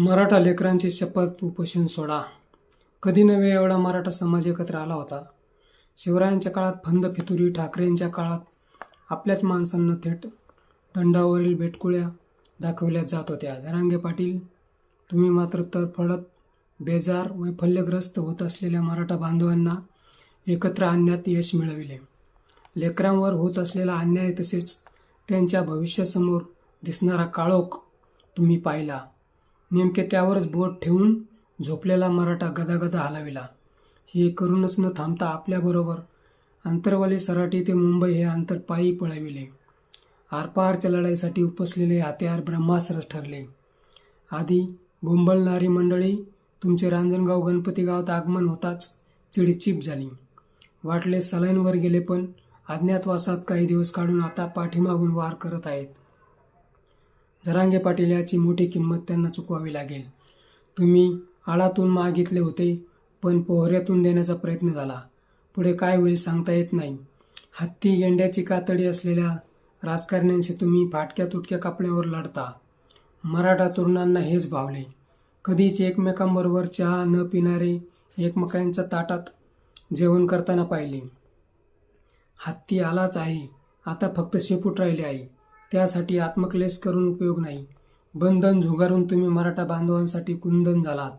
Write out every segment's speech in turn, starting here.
मराठा लेकरांची शपथ उपोषण सोडा. कधी नव्हे एवढा मराठा समाज एकत्र आला होता. शिवरायांच्या काळात फंद फितुरी ठाकरेंच्या काळात आपल्याच माणसांना थेट दंडावरील बेटकुळ्या दाखवल्या जात होत्या. धरांगे पाटील तुम्ही मात्र तरफडत बेजार वैफल्यग्रस्त होत असलेल्या मराठा बांधवांना एकत्र आणण्यात यश मिळविले. लेकरांवर होत असलेला अन्याय तसेच त्यांच्या भविष्यासमोर दिसणारा काळोख तुम्ही पाहिला. नेमके त्यावरच बोट ठेवून झोपलेला मराठा गदागदा हलाविला. हे करूनच न थांबता आपल्याबरोबर आंतरवाली सराटी ते मुंबई हे अंतर पायी पळविले. आरपारच्या लढाईसाठी उपसलेले हत्यार ब्रह्मास्त्र ठरले. आधी बोंबलणारी मंडळी तुमचे रांजणगाव गणपती गावात आगमन होताच चिडचिप झाली. वाटले सलाईनवर गेले पण अज्ञातवासात काही दिवस काढून आता पाठीमागून वार करत आहेत. जरांगे पाटील याची मोठी किंमत त्यांना चुकवावी लागेल. तुम्ही आळातून मागितले होते पण पोहऱ्यातून देण्याचा प्रयत्न झाला. पुढे काय होईल सांगता येत नाही. हत्ती गेंड्याची कातडी असलेल्या राजकारण्यांशी तुम्ही फाटक्या तुटक्या कापण्यावर लढता. मराठा तरुणांना हेच भावले. कधीच एकमेकांबरोबर चहा न पिणारे एकमेकांच्या ताटात जेवण करताना पाहिले. हत्ती आलाच आहे. आता फक्त शेपूट राहिले आहे. त्यासाठी आत्मक्लेश करून उपयोग नाही. बंधन झुगारून तुम्ही मराठा बांधवांसाठी कुंदन झालात.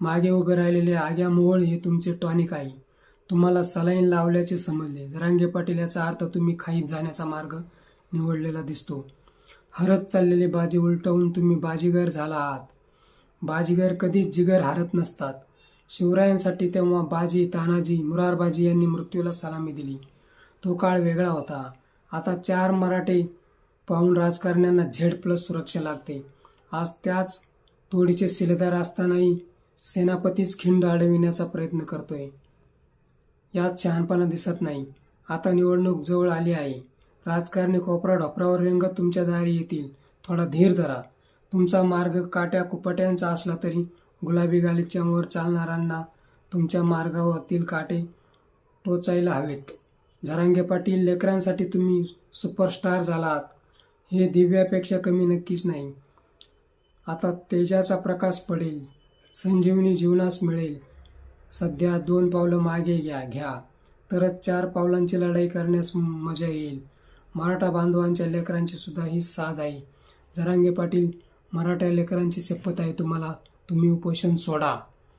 मागे उभे राहिलेले आग्या मोहळ हे तुमचे टॉनिक आहे. तुम्हाला सलाईन लावल्याचे समजले. जरांगे पाटील याचा अर्थ तुम्ही खाईत जाण्याचा मार्ग निवडलेला दिसतो. हरत चाललेली बाजी उलटवून तुम्ही बाजीगर झाला आहात. बाजीगर कधीच जिगर हारत नसतात. शिवरायांसाठी तेव्हा बाजी तानाजी मुरारबाजी यांनी मृत्यूला सलामी दिली. तो काळ वेगळा होता. आता चार मराठे पाहून राजकारण्यांना झेड प्लस सुरक्षा लागते. आज त्याच तोडीचे शिलेदार असतानाही सेनापतीच खिंड अडविण्याचा प्रयत्न करतोय. यात शहाणपणा दिसत नाही. आता निवडणूक जवळ आली आहे. राजकारणी कोपरा ढोपरावर रंगत तुमच्या दारी येतील. थोडा धीर धरा. तुमचा मार्ग काट्या कुपट्यांचा असला तरी गुलाबी गालिच्यावर चालणाऱ्यांना तुमच्या मार्गावरील काटे टोचायला हवेत. झरांगे पाटील लेकरांसाठी तुम्ही सुपरस्टार झालात. हे दिव्यापेक्षा कमी नक्कीच नाही. आता तेजाचा प्रकाश पडेल. संजीवनी जीवनास मिळेल. सध्या दोन पावलं मागे घ्या घ्या. तरच चार पावलांची लढाई करण्यास मजा येईल. मराठा बांधवांच्या लेकरांची सुद्धा ही साथ आहे. जरांगे पाटील मराठा लेकरांची शपथ आहे तुम्हाला. तुम्ही उपोषण सोडा.